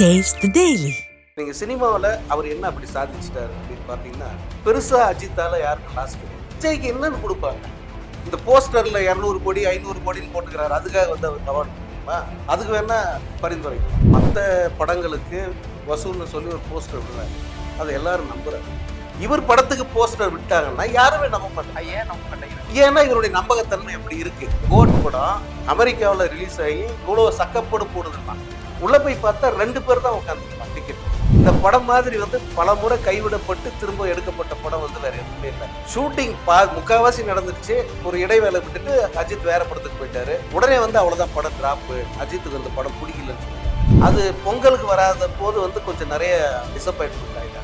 The Daily. நீங்க சினிமாவில் அவர் என்ன அப்படி சாதிச்சிட்டாரு அப்படின்னு பார்த்தீங்கன்னா பெருசா அஜித்தால யாருக்கும் லாஸ் கிடையாது. விஜய்க்கு என்னன்னு கொடுப்பாங்க? இந்த போஸ்டர்ல இரநூறு கோடி ஐநூறு கோடின்னு போட்டுக்கிறாரு. அதுக்காக வந்து அவர் அவார்டு கொடுக்குமா அதுக்கு வேணா பரிந்துரை மற்ற படங்களுக்கு வசூல்னு சொல்லி ஒரு போஸ்டர் விடுறாரு. அதை எல்லாரும் நம்புறாங்க இவர் படத்துக்கு போஸ்டர் விட்டாங்கன்னா யாருமே நம்ப மாட்டாங்க. ஏன் நம்ப மாட்டேங்கிறேன் ஏன்னா இவருடைய நம்பகத்தன்மை எப்படி இருக்கு. கோட் படம் அமெரிக்காவில் ரிலீஸ் ஆகி இவ்வளோ சக்கப்போடு போடுதுன்னா. உள்ள போய் பார்த்தா ரெண்டு பேர் தான் உட்காந்துருப்பாங்க டிக்கெட் இந்த படம் மாதிரி வந்து பல முறை கைவிடப்பட்டு திரும்ப எடுக்கப்பட்ட படம் வந்து வேற எதுவுமே இல்லை. ஷூட்டிங் பா முக்காவாசி நடந்துருச்சு. ஒரு இடைவேளை விட்டுட்டு அஜித் வேற படத்துக்கு போயிட்டாரு. உடனே வந்து அவ்வளோதான் படம் டிராப்பு அஜித்துக்கு அந்த படம் பிடிக்கலன்னு சொல்லி அது பொங்கலுக்கு வராத போது வந்து கொஞ்சம் நிறைய டிசப்பாயின்மெண்ட் ஆகிட்டாங்க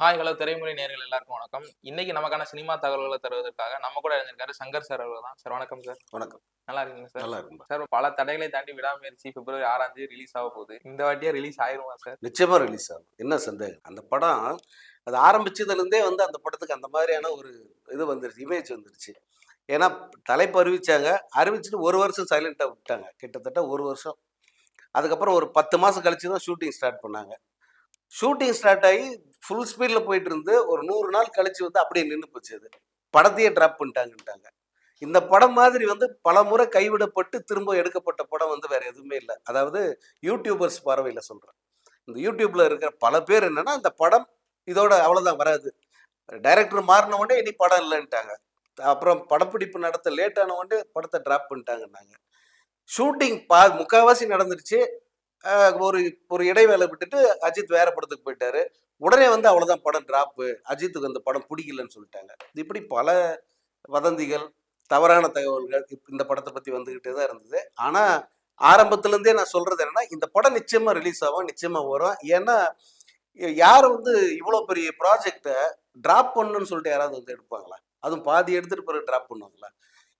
ஹாய் ஹலோ திரைமொழி நேர்கள் எல்லாருக்கும் வணக்கம். இன்னைக்கு நமக்கான சினிமா தகவல்களை தருவதற்காக நம்ம கூட இணைஞ்சிருக்காரு சங்கர் சார் அவர்கள் தான். சார் வணக்கம் சார். வணக்கம். நல்லா இருக்கீங்க சார்? நல்லா இருக்கும் சார் பல தடைகளை தாண்டி விடாமுயற்சி பிப்ரவரி ஆறாம் தேதி ரிலீஸ் ஆக போகுது. இந்த வாட்டியா ரிலீஸ் ஆயிருமா சார்? நிச்சயமா ரிலீஸ் ஆகும். என்ன சந்தேகம்? அந்த படம் அது ஆரம்பிச்சதுலேருந்தே வந்து அந்த படத்துக்கு அந்த மாதிரியான ஒரு இது வந்துருச்சு இமேஜ் வந்துருச்சு. ஏன்னா தலைப்பு அறிவிச்சாங்க. அறிவிச்சுட்டு ஒரு வருஷம் சைலண்டாக விட்டாங்க. கிட்டத்தட்ட ஒரு வருஷம். அதுக்கப்புறம் ஒரு பத்து மாதம் கழிச்சு தான் ஷூட்டிங் ஸ்டார்ட் பண்ணாங்க. ஷூட்டிங் ஸ்டார்ட் ஆகி ஃபுல் ஸ்பீடில் போயிட்டு இருந்து ஒரு நூறு நாள் கழிச்சு வந்து அப்படியே நின்று போச்சு அது. படத்தையே ட்ராப் பண்ணிட்டாங்கன்ட்டாங்க. இந்த படம் மாதிரி வந்து பல முறை கைவிடப்பட்டு திரும்ப எடுக்கப்பட்ட படம் வந்து வேற எதுவுமே இல்லை. அதாவது யூடியூபர்ஸ் பார்வையில் சொல்கிறேன் இந்த யூடியூப்ல இருக்கிற பல பேர் என்னன்னா இந்த படம் இதோட அவ்வளோதான் வராது. டைரக்டர் மாறின உடனே இனி படம் இல்லைன்ட்டாங்க. அப்புறம் படப்பிடிப்பு நடத்த லேட் ஆன உடனே படத்தை ட்ராப் பண்ணிட்டாங்கன்னாங்க. ஷூட்டிங் பா முக்கால்வாசி நடந்துருச்சு. ஒரு ஒரு இடைவேளை விட்டுட்டு அஜித் வேற படத்துக்கு போயிட்டாரு. உடனே வந்து அவ்வளோதான் படம் டிராப்பு அஜித்துக்கு அந்த படம் பிடிக்கலன்னு சொல்லிட்டாங்க. இப்படி பல வதந்திகள் தவறான தகவல்கள் இந்த படத்தை பற்றி வந்துக்கிட்டே தான் இருந்தது. ஆனால் ஆரம்பத்துலேருந்தே நான் சொல்கிறது என்னென்னா இந்த படம் நிச்சயமாக ரிலீஸ் ஆகும் நிச்சயமாக வரும். ஏன்னா யார் வந்து இவ்வளோ பெரிய ப்ராஜெக்டை ட்ராப் பண்ணுன்னு சொல்லிட்டு யாராவது வந்து எடுப்பாங்களா? அதுவும் பாதி எடுத்துகிட்டு பிறகு ட்ராப் பண்ணுவாங்களா?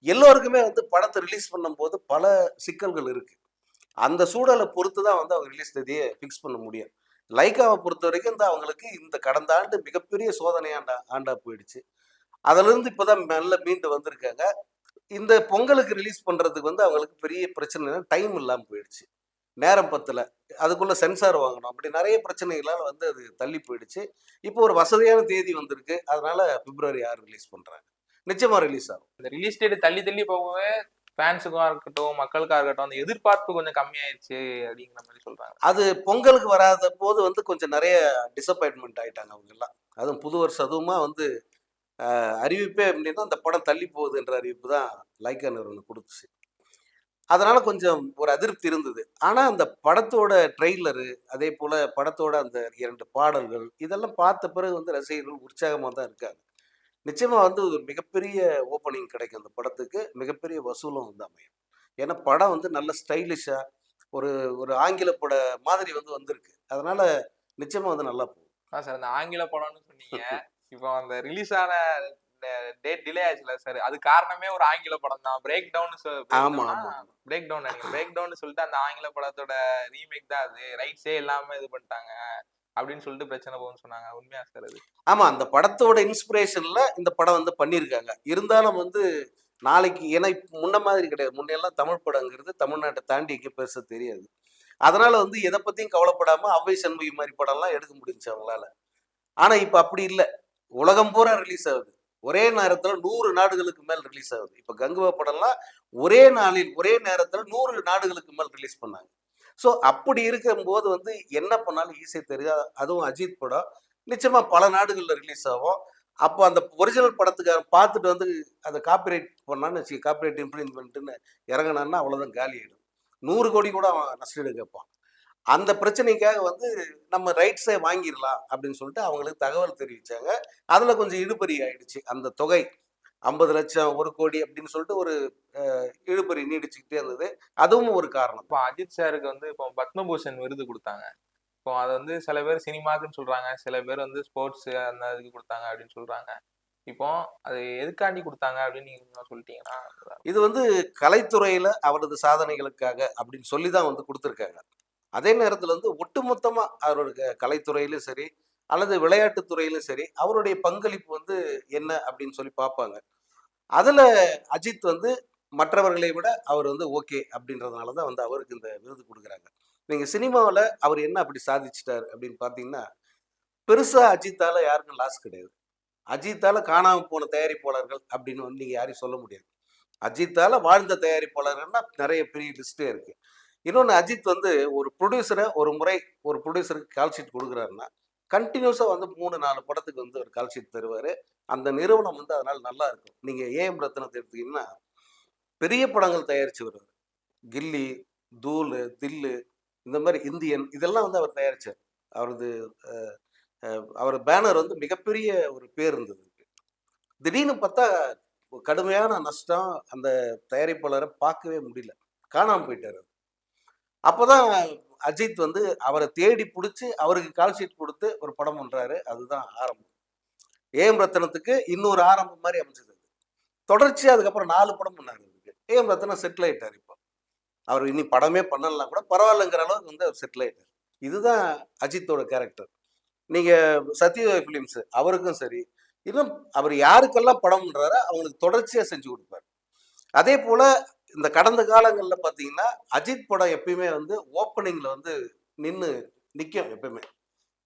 எல்லோருக்குமே வந்து படத்தை ரிலீஸ் பண்ணும்போது பல சிக்கல்கள் இருக்குது அந்த சூழலை பொறுத்து தான் வந்து அவங்க ரிலீஸ் தேதியை ஃபிக்ஸ் பண்ண முடியும். லைக்காவை பொறுத்த வரைக்கும் இந்த அவங்களுக்கு இந்த கடந்த ஆண்டு மிகப்பெரிய சோதனையாண்டா ஆண்டா போயிடுச்சு போயிடுச்சு. அதிலிருந்து இப்போதான் மெல்ல மீண்டு வந்திருக்காங்க. இந்த பொங்கலுக்கு ரிலீஸ் பண்ணுறதுக்கு வந்து அவங்களுக்கு பெரிய பிரச்சனை டைம் இல்லாமல் போயிடுச்சு. நேரம் பத்தில். அதுக்குள்ள சென்சார் வாங்கணும். அப்படி நிறைய பிரச்சனைகளால் வந்து அது தள்ளி போயிடுச்சு. இப்போ ஒரு வசதியான தேதி வந்திருக்கு. அதனால பிப்ரவரி ஆறு ரிலீஸ் பண்ணுறாங்க நிச்சயமாக ரிலீஸ் ஆகும். இந்த ரிலீஸ் டேட் தள்ளி தள்ளி போகவே ஃபேன்ஸுக்கும் இருக்கட்டும் மக்களுக்காக இருக்கட்டும் அந்த எதிர்பார்ப்பு கொஞ்சம் கம்மியாயிருச்சு அப்படிங்கிற மாதிரி சொல்றாங்க. அது பொங்கலுக்கு வராத போது வந்து கொஞ்சம் நிறைய டிசப்பாயின்மெண்ட் ஆயிட்டாங்க அவங்க எல்லாம் அதுவும் புது வருஷம் அதுவுமா வந்து அறிவிப்பே அப்படின்னா அந்த படம் தள்ளி போகுதுன்ற அறிவிப்பு தான் லைக்கா நிறுவனம் கொடுத்துச்சு. அதனால கொஞ்சம் ஒரு அதிருப்தி இருந்தது. ஆனால் அந்த படத்தோட ட்ரெய்லரு அதே போல் படத்தோட அந்த இரண்டு பாடல்கள் இதெல்லாம் பார்த்த பிறகு வந்து ரசிகர்கள் உற்சாகமாக தான் இருக்காங்க. நிச்சயமா வந்து ஒரு மிகப்பெரிய ஓப்பனிங் கிடைக்கும் அந்த படத்துக்கு. மிகப்பெரிய வசூலும் வந்து அமையும். ஏன்னா படம் வந்து நல்ல ஸ்டைலிஷா ஒரு ஒரு ஆங்கில பட மாதிரி வந்து வந்திருக்கு. அதனால நிச்சயமா வந்து நல்லா போகும். அதான் சார் அந்த ஆங்கில படம்னு சொன்னீங்க. இப்போ அந்த ரிலீஸ் ஆன டேட் டிலே ஆச்சுல சார். அது காரணமே ஒரு ஆங்கில படம் தான். பிரேக் டவுன் ஆமா, ஆமா. பிரேக் டவுன் பிரேக் டவுன் சொல்லிட்டு அந்த ஆங்கில படத்தோட ரீமேக் தான் அது. ரைட்ஸே இல்லாம இது பண்ணிட்டாங்க. அப்படின்னு சொல்லிட்டு பிரச்சனை போகும்னு சொன்னாங்க. உண்மையா சார் அது? ஆமா அந்த படத்தோட இன்ஸ்பிரேஷன்ல இந்த படம் வந்து பண்ணியிருக்காங்க இருந்தாலும் வந்து நாளைக்கு ஏன்னா முன்ன மாதிரி கிடையாது. முன்னெல்லாம் தமிழ் படங்கிறது தமிழ்நாட்டை தாண்டி எங்கே பெருசா தெரியாது. அதனால வந்து எதை பத்தியும் கவலைப்படாம அவ்வை சண்முகி மாதிரி படம்லாம் எடுக்க முடிஞ்சுச்சு அவங்களால. ஆனா இப்ப அப்படி இல்லை. உலகம் பூரா ரிலீஸ் ஆகுது. ஒரே நேரத்துல நூறு நாடுகளுக்கு மேல் ரிலீஸ் ஆகுது. இப்ப கங்குவா படம்லாம் ஒரே நாளில் ஒரே நேரத்துல நூறு நாடுகளுக்கு மேல் ரிலீஸ் பண்ணாங்க. ஸோ அப்படி இருக்கும்போது வந்து என்ன பண்ணாலும் ஈஸியாக தெரியாது. அதுவும் அஜித் படம். நிச்சயமாக பல நாடுகளில் ரிலீஸ் ஆகும். அப்போ அந்த ஒரிஜினல் படத்துக்காரன் பார்த்துட்டு வந்து அதை காப்பிரைட் பண்ணான்னு வச்சு காப்பிரைட் இம்ப்ளிமெண்ட்டுன்னு இறங்கினான்னா அவ்வளோதான் காலி ஆயிடும். நூறு கோடி கூட அவன் நஷ்டீடு கேட்பான். அந்த பிரச்சனைக்காக வந்து நம்ம ரைட்ஸை வாங்கிடலாம் அப்படின்னு சொல்லிட்டு அவங்களுக்கு தகவல் தெரிவித்தாங்க அதில் கொஞ்சம் இழுபறி ஆயிடுச்சு அந்த தொகை. ஐம்பது லட்சம் ஒரு கோடி அப்படின்னு சொல்லிட்டு ஒரு இழுபறி நீடிச்சுக்கிட்டே இருந்தது. அதுவும் ஒரு காரணம். இப்போ அஜித் சாருக்கு வந்து இப்போ பத்மபூஷன் விருது கொடுத்தாங்க. இப்போ அது வந்து சில பேர் சினிமாக்குன்னு சொல்றாங்க. சில பேர் வந்து ஸ்போர்ட்ஸ் அந்த இதுக்கு கொடுத்தாங்க அப்படின்னு சொல்றாங்க. இப்போ அது எதுக்காண்டி கொடுத்தாங்க அப்படின்னு நீங்க சொல்லிட்டீங்கன்னா இது வந்து கலைத்துறையில அவரது சாதனைகளுக்காக அப்படின்னு சொல்லி தான் வந்து கொடுத்துருக்காங்க. அதே நேரத்தில் வந்து ஒட்டுமொத்தமா அவருடைய கலைத்துறையிலும் சரி அல்லது விளையாட்டுத் துறையிலும் சரி அவருடைய பங்களிப்பு வந்து என்ன அப்படின்னு சொல்லி பார்ப்பாங்க. அதில் அஜித் வந்து மற்றவர்களை விட அவர் வந்து ஓகே அப்படின்றதுனால தான் வந்து அவருக்கு இந்த விருது கொடுக்குறாங்க. நீங்கள் சினிமாவில் அவர் என்ன அப்படி சாதிச்சிட்டார் அப்படின்னு பார்த்தீங்கன்னா பெருசாக அஜித்தால் யாருக்கும் லாஸ் கிடையாது. அஜித்தால் காணாமல் போன தயாரிப்பாளர்கள் அப்படின்னு வந்து நீங்கள் யாரையும் சொல்ல முடியாது. அஜித்தால் வாழ்ந்த தயாரிப்பாளர்கள்னா நிறைய பெரிய லிஸ்ட்டே இருக்குது இன்னொன்று அஜித் வந்து ஒரு ப்ரொடியூசரை ஒரு முறை ஒரு ப்ரொடியூசருக்கு கால் ஷீட் கொடுக்குறாருன்னா கண்டினியூஸாக வந்து மூணு நாலு படத்துக்கு வந்து ஒரு கால் ஷீட் தருவார். அந்த நிறுவனம் வந்து அதனால் நல்லா இருக்கும். நீங்கள் ஏஎம் ரத்னத்தை எடுத்தீங்கன்னா பெரிய படங்கள் தயாரித்து வருவார். கில்லி தூள் தில்லு இந்த மாதிரி இந்தியன் இதெல்லாம் வந்து அவர் தயாரித்தார் அவரது அவர் பேனர் வந்து மிகப்பெரிய ஒரு பேர் இருந்தது. திடீர்னு பார்த்தா கடுமையான நஷ்டம் அந்த தயாரிப்பாளரை பார்க்கவே முடியல. காணாமல் போயிட்டார் அப்போ அப்போதான் அஜித் வந்து அவரை தேடி பிடிச்சி அவருக்கு கால் ஷீட் கொடுத்து ஒரு படம் பண்ணுறாரு அதுதான் ஆரம்பம். ஏஎம் ரத்னத்துக்கு இன்னொரு ஆரம்பம் மாதிரி அமைச்சது அது. அதுக்கப்புறம் நாலு படம் பண்ணார் அதுக்கு. ஏஎம் ரத்னம் செட்டில் ஆயிட்டார் இப்போ. அவர் இனி படமே பண்ணலாம் கூட பரவாயில்லைங்கிற அளவுக்கு வந்து அவர் செட்டில் ஆயிட்டார். இதுதான் அஜித்தோட கேரக்டர் நீங்கள் சத்யதேவ் ஃபிலிம்ஸ் அவருக்கும் சரி இன்னும் அவர் யாருக்கெல்லாம் படம் பண்ணுறாரோ அவங்களுக்கு தொடர்ச்சியாக செஞ்சு கொடுப்பார். அதே போல் இந்த கடந்த காலங்களில் பார்த்தீங்கன்னா அஜித் படம் எப்பயுமே வந்து ஓப்பனிங்கில் வந்து நின்று நிற்கும் எப்பயுமே.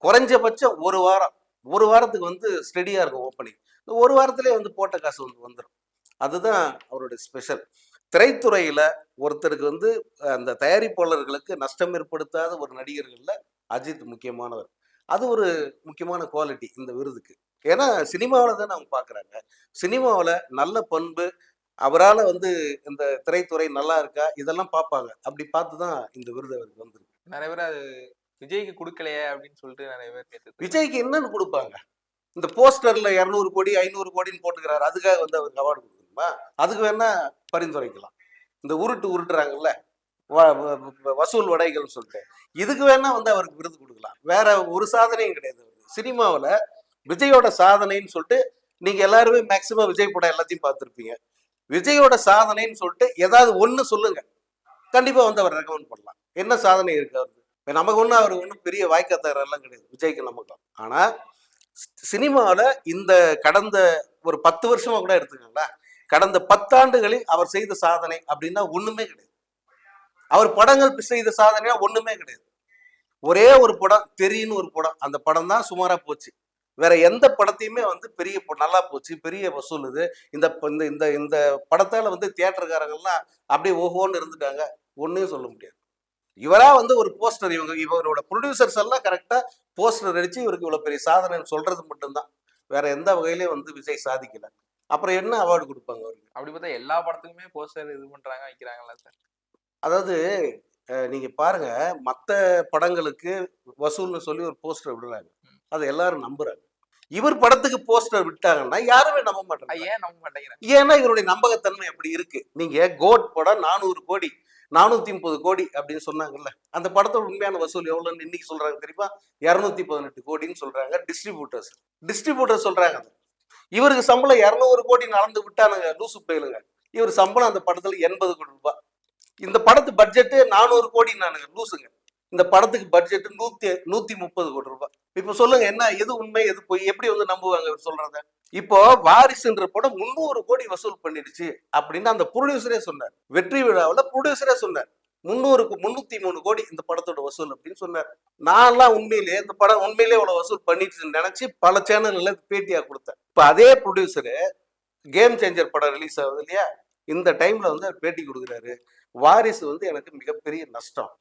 குறைஞ்சபட்சம் ஒரு வாரம் ஒரு வாரத்துக்கு வந்து ஸ்டெடியாக இருக்கும் ஓப்பனிங் இந்த ஒரு வாரத்திலே வந்து போட்ட காசு வந்து வந்துடும் அதுதான் அவருடைய ஸ்பெஷல் திரைத்துறையில் ஒருத்தருக்கு வந்து அந்த தயாரிப்பாளர்களுக்கு நஷ்டம் ஏற்படுத்தாத ஒரு நடிகர்களில் அஜித் முக்கியமானவர். அது ஒரு முக்கியமான குவாலிட்டி இந்த விருதுக்கு. ஏன்னா சினிமாவில் தான் அவங்க பார்க்குறாங்க சினிமாவில் நல்ல பண்பு அவரால் வந்து இந்த திரைத்துறை நல்லா இருக்கா? இதெல்லாம் பார்ப்பாங்க அப்படி பார்த்து தான் இந்த விருது அவருக்கு வந்திருக்கு. நிறைய பேர் அது விஜய்க்கு கொடுக்கலையே அப்படின்னு சொல்லிட்டு நிறைய பேர் கேட்டு விஜய்க்கு என்னன்னு கொடுப்பாங்க? இந்த போஸ்டர்ல இரநூறு கோடி ஐநூறு கோடின்னு போட்டுக்கிறாரு. அதுக்காக வந்து அவருக்கு அவார்டு கொடுக்கணுமா? அதுக்கு வேணா பரிந்துரைக்கலாம். இந்த உருட்டு உருட்டுறாங்கல்ல. வசூல் வடைகள்னு சொல்லிட்டு. இதுக்கு வேணா வந்து அவருக்கு விருது கொடுக்கலாம். வேற ஒரு சாதனையும் கிடையாது சினிமாவில் விஜயோட சாதனைன்னு சொல்லிட்டு நீங்க எல்லாருமே மேக்சிமம் விஜய் படம் எல்லாத்தையும் பார்த்துருப்பீங்க. விஜயோட சாதனைன்னு சொல்லிட்டு ஏதாவது ஒன்று சொல்லுங்க. கண்டிப்பாக வந்து அவர் ரெக்கமெண்ட் பண்ணலாம். என்ன சாதனை இருக்கு அவருக்கு? இப்போ நமக்கு ஒன்றும் அவர் ஒன்றும் பெரிய வாய்க்கத்தார் எல்லாம் கிடையாது. விஜய்க்கு நமக்கு ஆனால் சினிமாவில் இந்த கடந்த ஒரு பத்து வருஷமா கூட எடுத்துக்கங்களேன். கடந்த பத்தாண்டுகளில் அவர் செய்த சாதனை அப்படின்னா ஒன்றுமே கிடையாது. அவர் படங்கள் செய்த சாதனையா ஒன்றுமே கிடையாது. ஒரே ஒரு படம் தெரியுன்னு ஒரு படம். அந்த படம் தான் சுமாராக போச்சு. வேற எந்த படத்தையுமே வந்து பெரிய நல்லா போச்சு. பெரிய வசூல் இது. இந்த இந்த இந்த இந்த படத்தால வந்து தியேட்டருக்காரங்கெல்லாம் அப்படியே ஓஹோன்னு இருந்துட்டாங்க. ஒன்றையும் சொல்ல முடியாது. இவரா வந்து ஒரு போஸ்டர் இவங்க இவரோட ப்ரொடியூசர்ஸ் எல்லாம் கரெக்டா போஸ்டர் அடிச்சு இவருக்கு இவ்வளவு பெரிய சாதனைன்னு சொல்றது மட்டும்தான். வேற எந்த வகையிலயும் வந்து விஜய் சாதிக்கல. அப்புறம் என்ன அவார்டு கொடுப்பாங்க அவருக்கு? அப்படி பார்த்தா எல்லா படத்துக்குமே போஸ்டர் இது பண்றாங்க வைக்கிறாங்கல்ல சார். அதாவது நீங்க பாருங்க மத்த படங்களுக்கு வசூல்னு சொல்லி ஒரு போஸ்டர் விடுறாங்க. அதை எல்லாரும் நம்புறாங்க. இவர் படத்துக்கு போஸ்டர் விட்டாங்கன்னா யாருமே நம்ப மாட்டாங்க. ஏன் நம்ப மாட்டேங்கிறாங்க ஏன்னா இவருடைய நம்பகத்தன்மை அப்படி இருக்கு. நீங்க கோட் படம் நானூறு கோடி நானூத்தி முப்பது கோடி அப்படின்னு சொன்னாங்கல்ல. அந்த படத்தோட உண்மையான வசூல் எவ்வளவுன்னு இன்னைக்கு சொல்றாங்க தெரியுமா? இருநூத்தி பதினெட்டு கோடின்னு சொல்றாங்க டிஸ்ட்ரிபியூட்டர்ஸ் டிஸ்ட்ரிபியூட்டர் சொல்றாங்க. இவருக்கு சம்பளம் இரநூறு கோடி நடந்து விட்டானுங்க லூசு பயலுங்க. இவர் சம்பளம் அந்த படத்துல எண்பது கோடி ரூபாய். இந்த படத்து பட்ஜெட்டு நானூறு கோடி நானுங்க லூசுங்க. இந்த படத்துக்கு பட்ஜெட் நூத்தி நூத்தி முப்பது கோடி ரூபாய். இப்ப சொல்லுங்க என்ன எது உண்மை எது போய் எப்படி வந்து நம்புவாங்க இவர் சொல்றத? இப்போ வாரிசுன்ற படம் முந்நூறு கோடி வசூல் பண்ணிடுச்சு அப்படின்னு அந்த ப்ரொடியூசரே சொன்னார். வெற்றி விழாவில் ப்ரொடியூசரே சொன்னார். முந்நூறுக்கு முந்நூத்தி மூணு கோடி இந்த படத்தோட வசூல் அப்படின்னு சொன்னார். நான்லாம் உண்மையிலேயே இந்த படம் உண்மையிலே இவ்வளவு வசூல் பண்ணிடுச்சுன்னு நினைச்சு பல சேனல்ல பேட்டியா கொடுத்தேன். இப்போ அதே ப்ரொடியூசரு கேம் சேஞ்சர் படம் ரிலீஸ் ஆகுது இல்லையா? இந்த டைம்ல வந்து அவர் பேட்டி கொடுக்குறாரு. வாரிசு வந்து எனக்கு மிகப்பெரிய நஷ்டம்.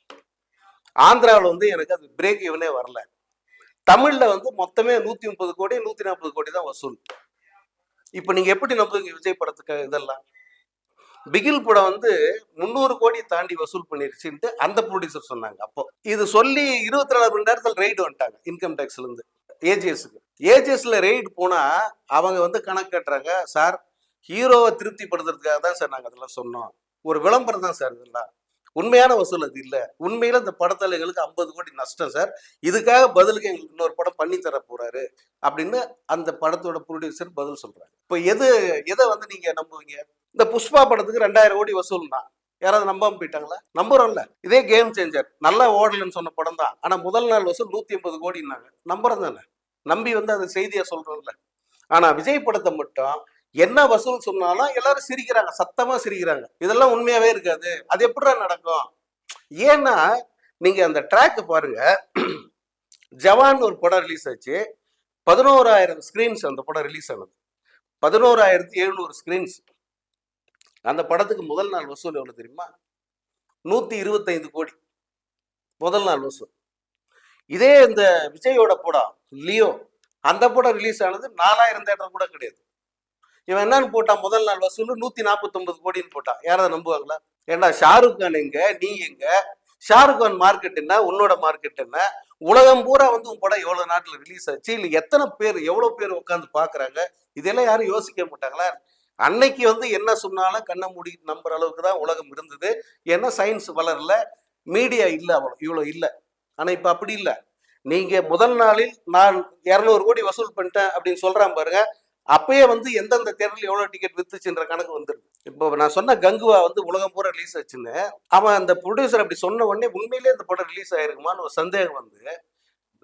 ஆந்திராவில் வந்து எனக்கு அது பிரேக் இவனே வரல. தமிழில் வந்து மொத்தமே நூற்றி முப்பது கோடி நூற்றி நாற்பது கோடி தான் வசூல். இப்போ நீங்கள் எப்படி நம்புவீங்க விஜய் படத்துக்கு இதெல்லாம்? பிகில் படம் வந்து முந்நூறு கோடி தாண்டி வசூல் பண்ணிருச்சுன்ட்டு அந்த ப்ரொடியூசர் சொன்னாங்க அப்போ. இது சொல்லி இருபத்தி நாலு மணி நேரத்தில் ரைடு வந்துட்டாங்க இன்கம் டேக்ஸ்ல இருந்து. ஏஜிஎஸ்க்கு ஏஜிஎஸ்ல ரெய்டு போனா அவங்க வந்து கணக்கு கட்டுறாங்க சார் ஹீரோவை திருப்திப்படுத்துறதுக்காக தான் சார் நாங்கள் அதெல்லாம் சொன்னோம். ஒரு விளம்பரம் தான் சார் இதெல்லாம். உண்மையான வசூல் அது இல்லை. உண்மையில இந்த படத்தலைகளுக்கு ஐம்பது கோடி நஷ்டம் சார். இதுக்காக பதிலுக்கு எங்களுக்கு இன்னொரு படம் பண்ணி தர போறாரு அப்படின்னு அந்த படத்தோட ப்ரொடியூசர் பதில் சொல்றாரு. இப்போ எது எதை வந்து நீங்க நம்புவீங்க? இந்த புஷ்பா படத்துக்கு ரெண்டாயிரம் கோடி வசூல்னா யாராவது நம்பாம போயிட்டாங்களா? நம்புறோம்ல. இதே கேம் சேஞ்சர் நல்லா ஓடலன்னு சொன்ன படம் தான். ஆனா முதல் நாள் வசூல் நூத்தி ஐம்பது கோடினாங்க நம்புறோம் தானே நம்பி வந்து அந்த செய்தியை சொல்றோம்ல. ஆனா விஜய் படத்தை மட்டும் என்ன வசூல் சொன்னாலும் எல்லாரும் சிரிக்கிறாங்க சத்தமா சிரிக்கிறாங்க. இதெல்லாம் உண்மையாவே இருக்காது. அது எப்படிடா நடக்கும்? ஏன்னா நீங்க அந்த ட்ராக் பாருங்க. ஜவான் ஒரு படம் ரிலீஸ் ஆச்சு. பதினோராயிரம் ஸ்கிரீன்ஸ் அந்த படம் ரிலீஸ் ஆனது. பதினோராயிரத்தி எழுநூறு ஸ்கிரீன்ஸ் அந்த படத்துக்கு முதல் நாள் வசூல் எவ்வளவு தெரியுமா? நூத்தி இருபத்தைந்து கோடி. முதல் நாள் வசூல். இதே இந்த விஜயோட படம் லியோ அந்த படம் ரிலீஸ் ஆனது நாலாயிரம் தேட்டர் கூட கிடையாது. இவன் என்னன்னு போட்டான்? முதல் நாள் வசூல் நூத்தி நாற்பத்தொன்பது கோடின்னு போட்டான். யாராவது நம்புவாங்களா? ஏன்னா ஷாருக் கான் எங்க? நீ எங்க? ஷாருக் கான் மார்க்கெட் என்ன? உன்னோட மார்க்கெட் என்ன? உலகம் பூரா வந்து உன் படம் எவ்வளவு நாட்டுல ரிலீஸ் ஆச்சு? இல்ல எத்தனை பேர் எவ்வளவு பேர் உட்காந்து பாக்குறாங்க இதெல்லாம் யாரும் யோசிக்க மாட்டாங்களா? அன்னைக்கு வந்து என்ன சொன்னாலும் கண்ணை மூடி நம்புற அளவுக்கு தான் உலகம் இருந்தது. ஏன்னா சயின்ஸ் வளரல. மீடியா இல்லை அவ்வளோ இவ்வளோ இல்லை. ஆனால் இப்போ அப்படி இல்லை. நீங்கள் முதல் நாளில் நான் இரநூறு கோடி வசூல் பண்ணிட்டேன் அப்படின்னு சொல்கிறான் பாருங்க. அப்பயே வந்து எந்தெந்த தேட்டரில் எவ்வளோ டிக்கெட் வித்துச்சுன்ற கணக்கு வந்துடுது இப்போ நான் சொன்ன கங்குவா வந்து உலகம் பூரா ரிலீஸ் ஆச்சுன்னு அவன் அந்த ப்ரொடியூசர் அப்படி சொன்ன உடனே உண்மையிலேயே அந்த படம் ரிலீஸ் ஆயிருக்குமான்னு ஒரு சந்தேகம் வந்து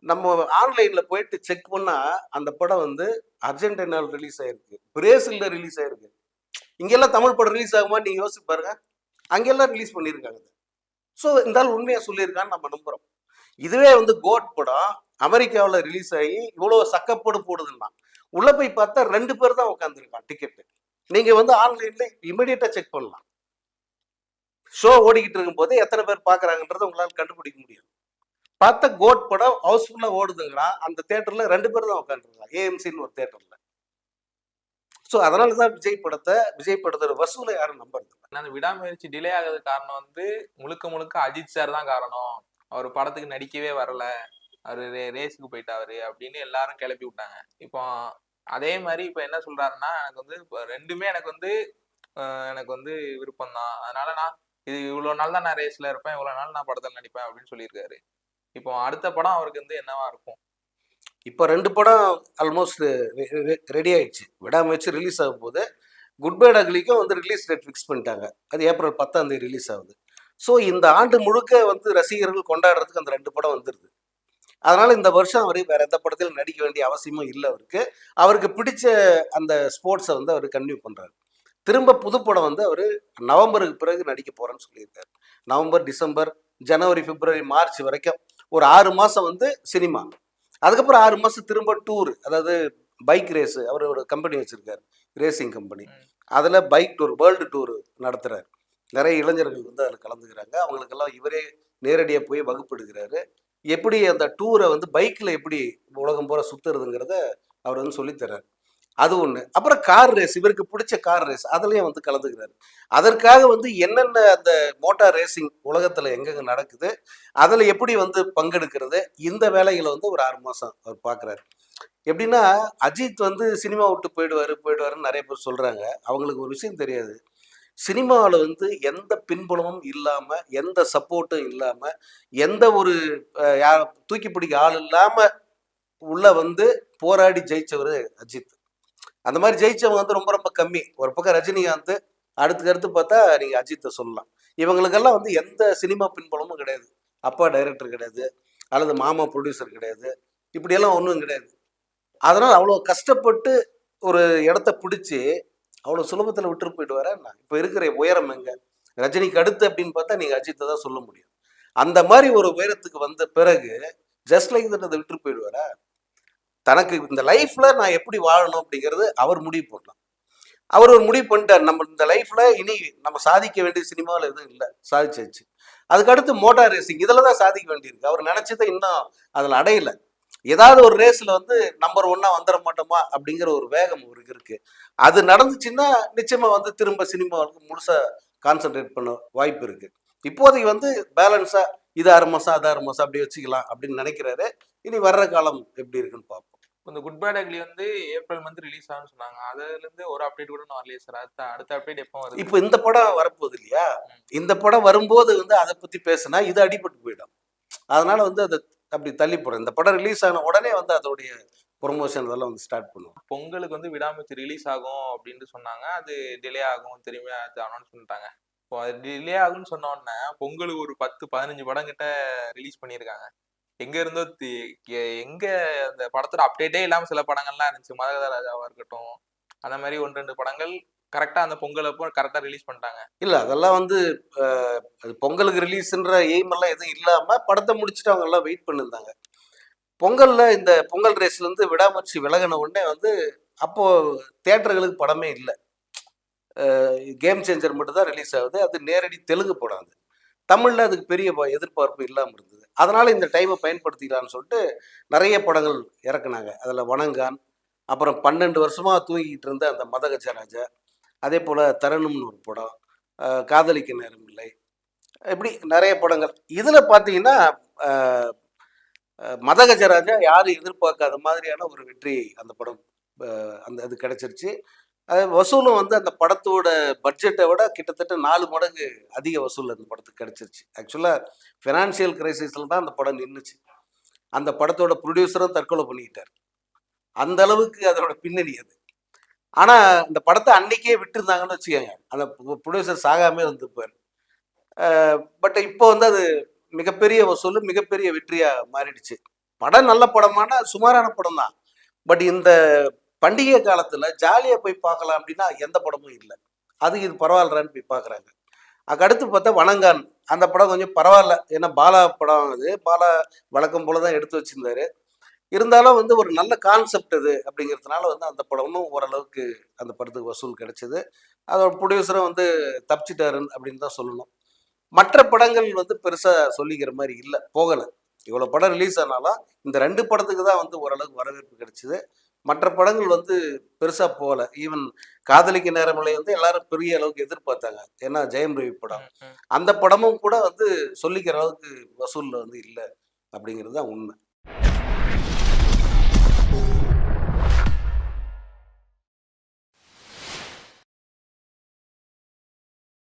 நம்ம ஆன்லைன்ல போயிட்டு செக் பண்ணா அந்த படம் வந்து அர்ஜென்டினால் ரிலீஸ் ஆயிருக்கு பிரேசில்ல ரிலீஸ் ஆயிருக்கு. இங்கெல்லாம் தமிழ் படம் ரிலீஸ் ஆகுமா நீங்க யோசிச்சு பாருங்க. அங்கெல்லாம் ரிலீஸ் பண்ணியிருக்காங்க. ஸோ இருந்தாலும் உண்மையாக சொல்லியிருக்கான்னு நம்ம நம்புறோம். இதுவே வந்து கோட் படம். அமெரிக்காவில் ரிலீஸ் ஆகி இவ்வளோ சக்கப்படு போடுதுன்னா உள்ள போய் பார்த்தா ரெண்டு பேர் தான் உட்காந்துருக்கான் டிக்கெட்டு நீங்க வந்து ஆன்லைன்ல இமிடியட்டா செக் பண்ணலாம். ஷோ ஓடிக்கிட்டு இருக்கும் போதே எத்தனை பேர் பாக்குறாங்கன்றத உங்களால கண்டுபிடிக்க முடியும். பார்த்த கோட் படம் ஹவுஸ்ஃபுல்லா ஓடுதுங்கிறான் அந்த தேட்டர்ல ரெண்டு பேர் தான் உட்காந்துருக்காங்க ஏஎம்சின்னு ஒரு தேட்டர்ல ஸோ அதனால தான் விஜய் படத்தை விஜய் படத்தோட வசூலை யாரும் நம்புறது அந்த விடாமுயற்சி டிலே ஆகிறது காரணம் வந்து முழுக்க முழுக்க அஜித் சார் தான் காரணம். அவர் படத்துக்கு நடிக்கவே வரல. அவரு ரே- ரேஸுக்கு போயிட்டாரு அப்படின்னு எல்லாரும் கிளப்பி விட்டாங்க. இப்போ அதே மாதிரி இப்போ என்ன சொல்றாருன்னா எனக்கு வந்து இப்போ ரெண்டுமே எனக்கு வந்து எனக்கு வந்து விருப்பம் தான் அதனால நான் இது இவ்வளவு நாள் தான் நான் ரேஸ்ல இருப்பேன் இவ்வளவு நாள் நான் படத்தில் நடிப்பேன் அப்படின்னு சொல்லியிருக்காரு. இப்போ அடுத்த படம் அவருக்கு வந்து என்னவா இருக்கும்? இப்போ ரெண்டு படம் ஆல்மோஸ்ட் ரெடி ஆயிடுச்சு. விடாமுயற்சி ரிலீஸ் ஆகும் போது குட் பை டக்லிக்கும் வந்து ரிலீஸ் டேட் ஃபிக்ஸ் பண்ணிட்டாங்க. அது ஏப்ரல் பத்தாம் தேதி ரிலீஸ் ஆகுது. ஸோ இந்த ஆண்டு முழுக்க வந்து ரசிகர்கள் கொண்டாடுறதுக்கு அந்த ரெண்டு படம் வந்துடுது அதனால இந்த வருஷம் அவர் வேற எந்த படத்திலும் நடிக்க வேண்டிய அவசியமும் இல்லை அவருக்கு. அவருக்கு பிடிச்ச அந்த ஸ்போர்ட்ஸை வந்து அவர் கன்டினியூ பண்றாரு. திரும்ப புது படம் வந்து அவர் நவம்பருக்கு பிறகு நடிக்க போறேன்னு சொல்லியிருக்காரு. நவம்பர் டிசம்பர் ஜனவரி பிப்ரவரி மார்ச் வரைக்கும் ஒரு ஆறு மாசம் வந்து சினிமா. அதுக்கப்புறம் ஆறு மாசம் திரும்ப டூர் அதாவது பைக் ரேஸ் அவர் ஒரு கம்பெனி வச்சிருக்காரு ரேசிங் கம்பெனி. அதுல பைக் டூர் வேர்ல்டு டூர் நடத்துறாரு. நிறைய இளைஞர்கள் வந்து அதில் கலந்துக்கிறாங்க. அவங்களுக்கெல்லாம் இவரே நேரடியாக போய் வகுப்பு எடுக்கிறாரு எப்படி அந்த டூரை வந்து பைக்கில் எப்படி உலகம் பூரா சுத்துறதுங்கிறத அவர் வந்து சொல்லித்தர்றாரு. அது ஒன்று அப்புறம் கார் ரேஸ் இவருக்கு பிடிச்ச கார் ரேஸ் அதுலேயும் வந்து கலந்துக்கிறாரு. அதற்காக வந்து என்னென்ன அந்த மோட்டார் ரேசிங் உலகத்தில் எங்கெங்க நடக்குது அதில் எப்படி வந்து பங்கெடுக்கிறது இந்த வேலைகளை வந்து ஒரு ஆறு மாதம் அவர் பார்க்குறாரு எப்படின்னா அஜித் வந்து சினிமா விட்டு போயிடுவாரு போயிடுவாருன்னு நிறைய பேர் சொல்கிறாங்க அவங்களுக்கு ஒரு விஷயம் தெரியாது. சினிமாவில் வந்து எந்த பின்புலமும் இல்லாமல் எந்த சப்போர்ட்டும் இல்லாமல் எந்த ஒரு யா- தூக்கி பிடிக்க ஆள் இல்லாமல் உள்ள வந்து போராடி ஜெயிச்சவர் அஜித். அந்த மாதிரி ஜெயிச்சவங்க வந்து ரொம்ப ரொம்ப கம்மி. ஒரு பக்கம் ரஜினிகாந்த் அடுத்துக்கு அடுத்து பார்த்தா நீங்கள் அஜித்தை சொல்லலாம். இவங்களுக்கெல்லாம் வந்து எந்த சினிமா பின்புலமும் கிடையாது. அப்பா டைரக்டர் கிடையாது. அல்லது மாமா ப்ரொடியூசர் கிடையாது. இப்படியெல்லாம் ஒன்றும் கிடையாது. அதனால் அவ்வளோ கஷ்டப்பட்டு ஒரு இடத்த பிடிச்சி அவ்வளோ சுலபத்தில் விட்டுட்டு போயிட்டு என்ன? இப்போ இருக்கிற உயரம் எங்க? ரஜினிக்கு அடுத்து அப்படின்னு பார்த்தா நீங்கள் அஜித்தை தான் சொல்ல முடியும். அந்த மாதிரி ஒரு உயரத்துக்கு வந்த பிறகு ஜஸ்ட் லைக் தட் அதை விட்டு போயிடுவாரா? தனக்கு இந்த லைஃப்ல நான் எப்படி வாழணும் அப்படிங்கிறது அவர் முடிவு பண்ணலாம். அவர் ஒரு முடிவு பண்ணிட்டார். நம்ம இந்த லைஃப்ல இனி நம்ம சாதிக்க வேண்டிய சினிமாவில் எதுவும் இல்லை. சாதிச்சாச்சு. அதுக்கு அடுத்து மோட்டார் ரேசிங் இதில் தான் சாதிக்க வேண்டியிருக்கு. அவர் நினைச்சதை இன்னும் அதில் அடையலை. ஏதாவது ஒரு ரேஸ்ல வந்து நம்பர் ஒன்னா வந்துட மாட்டோமா அப்படிங்கிற ஒரு வேகம் அவருக்கு இருக்கு. அது நடந்துச்சுன்னா நிச்சயமா வந்து திரும்ப சினிமாவுக்கு முழுசா கான்சென்ட்ரேட் பண்ண வாய்ப்பு இருக்கு. இப்போதைக்கு வந்து பேலன்ஸா இது ஆறு மாசம் அது ஆறு மாசம் அப்படி வச்சுக்கலாம் அப்படின்னு நினைக்கிறாரு. இனி வர்ற காலம் எப்படி இருக்குன்னு பார்ப்போம். இந்த குட் பேட் அக்லி வந்து ஏப்ரல் மந்த் ரிலீஸ் ஆகும்னு சொன்னாங்க. அதுல இருந்து ஒரு அப்டேட் கூட நான் வரலையே சார் அடுத்த அடுத்த அப்டேட் எப்போ வருது? இப்போ இந்த படம் வரப்போகுது இல்லையா? இந்த படம் வரும்போது வந்து அதை பத்தி பேசினா இது அடிபட்டு போயிடும். அதனால வந்து அதை அப்படி தள்ளி போடும் இந்த படம் ரிலீஸ் ஆன உடனே வந்து அதோடைய ப்ரொமோஷன் இதெல்லாம் வந்து ஸ்டார்ட் பண்ணுவோம். பொங்கலுக்கு வந்து விடாமுயற்சி ரிலீஸ் ஆகும் அப்படின்னு சொன்னாங்க. அது டிலே ஆகும் திரும்பி அது அனௌன்ஸ் பண்ணிட்டாங்க. இப்போ அது டிலே ஆகும்னு சொன்ன உடனே பொங்கலுக்கு ஒரு பத்து பதினஞ்சு படம் கிட்ட ரிலீஸ் பண்ணியிருக்காங்க. எங்க இருந்தோ எங்க அந்த படத்துல அப்டேட்டே இல்லாம சில படங்கள்லாம் இருந்துச்சு. மதகதராஜாவா இருக்கட்டும் அந்த மாதிரி ஒன்று ரெண்டு படங்கள் கரெக்டாக அந்த பொங்கல் அப்போ கரெக்டாக ரிலீஸ் பண்ணிட்டாங்க. இல்லை அதெல்லாம் வந்து அது பொங்கலுக்கு ரிலீஸ்ன்ற எய்ம் எல்லாம் எதுவும் இல்லாமல் படத்தை முடிச்சுட்டு அவங்க எல்லாம் வெயிட் பண்ணியிருந்தாங்க. பொங்கலில் இந்த பொங்கல் ரேஸ்லேருந்து விடாமுயற்சி விலகின உடனே வந்து அப்போது தேட்டர்களுக்கு படமே இல்லை. கேம் சேஞ்சர் மட்டும்தான் ரிலீஸ் ஆகுது. அது நேரடி தெலுங்கு படம் அது. தமிழில் அதுக்கு பெரிய ப- எதிர்பார்ப்பு இல்லாமல் இருந்தது. அதனால் இந்த டைமை பயன்படுத்திக்கலாம்னு சொல்லிட்டு நிறைய படங்கள் இறக்குனாங்க. அதில் வணங்கான் அப்புறம் பன்னெண்டு வருஷமாக தூங்கிக்கிட்டு இருந்த அந்த மதகஜராஜா அதே போல் தரணும்னு ஒரு படம் காதலிக்க நேரம் இல்லை. இப்படி நிறைய படங்கள். இதில் பார்த்தீங்கன்னா மதகஜராஜா யாரும் எதிர்பார்க்காத மாதிரியான ஒரு வெற்றி அந்த படம் அந்த அது கிடைச்சிருச்சு. அது வசூலும் வந்து அந்த படத்தோட பட்ஜெட்டை விட கிட்டத்தட்ட நாலு மடங்கு அதிக வசூல் அந்த படத்துக்கு கிடச்சிருச்சு. ஆக்சுவலாக ஃபினான்ஷியல் கிரைசிஸில் தான் அந்த படம் நின்றுச்சு அந்த படத்தோட ப்ரொடியூசரும் தற்கொலை பண்ணிக்கிட்டார். அந்த அளவுக்கு அதோட பின்னணி அது. ஆனால் இந்த படத்தை அன்னைக்கே விட்டுருந்தாங்கன்னு வச்சுக்கோங்க. அந்த ப்ரொடியூசர் சாகாமே இருந்துப்பார் பட் இப்போ வந்து அது மிகப்பெரிய வசூல் மிகப்பெரிய வெற்றியா மாறிடுச்சு. படம் நல்ல படமான சுமாரான படம் தான் பட் இந்த பண்டிகை காலத்துல ஜாலியா போய் பார்க்கலாம் அப்படின்னா எந்த படமும் இல்லை. அது இது பரவாயில்லன்னு போய் பார்க்குறாங்க. அதுக்கு அடுத்து பார்த்தா வணங்கான். அந்த படம் கொஞ்சம் பரவாயில்ல. ஏன்னா பாலா படம் அது. பாலா வழக்கம் போல தான் எடுத்து வச்சிருந்தாரு. இருந்தாலும் வந்து ஒரு நல்ல கான்செப்ட் அது அப்படிங்கிறதுனால வந்து அந்த படமும் ஓரளவுக்கு அந்த படத்துக்கு வசூல் கிடைச்சது. அதோட ப்ரொடியூசரும் வந்து தப்பிச்சிட்டாருன்னு அப்படின்னு தான் சொல்லணும். மற்ற படங்கள் வந்து பெருசா சொல்லிக்கிற மாதிரி இல்லை போகலை. இவ்வளோ படம் ரிலீஸ் ஆனாலும் இந்த ரெண்டு படத்துக்கு தான் வந்து ஓரளவுக்கு வரவேற்பு கிடைச்சிது. மற்ற படங்கள் வந்து பெருசா போகல. ஈவன் காதலிக்க நேரமலை வந்து எல்லாரும் பெரிய அளவுக்கு எதிர்பார்த்தாங்க. ஏன்னா ஜெயம் ரவி படம். அந்த படமும் கூட வந்து சொல்லிக்கிற அளவுக்கு வசூல்ல வந்து இல்லை அப்படிங்கிறது தான் உண்மை.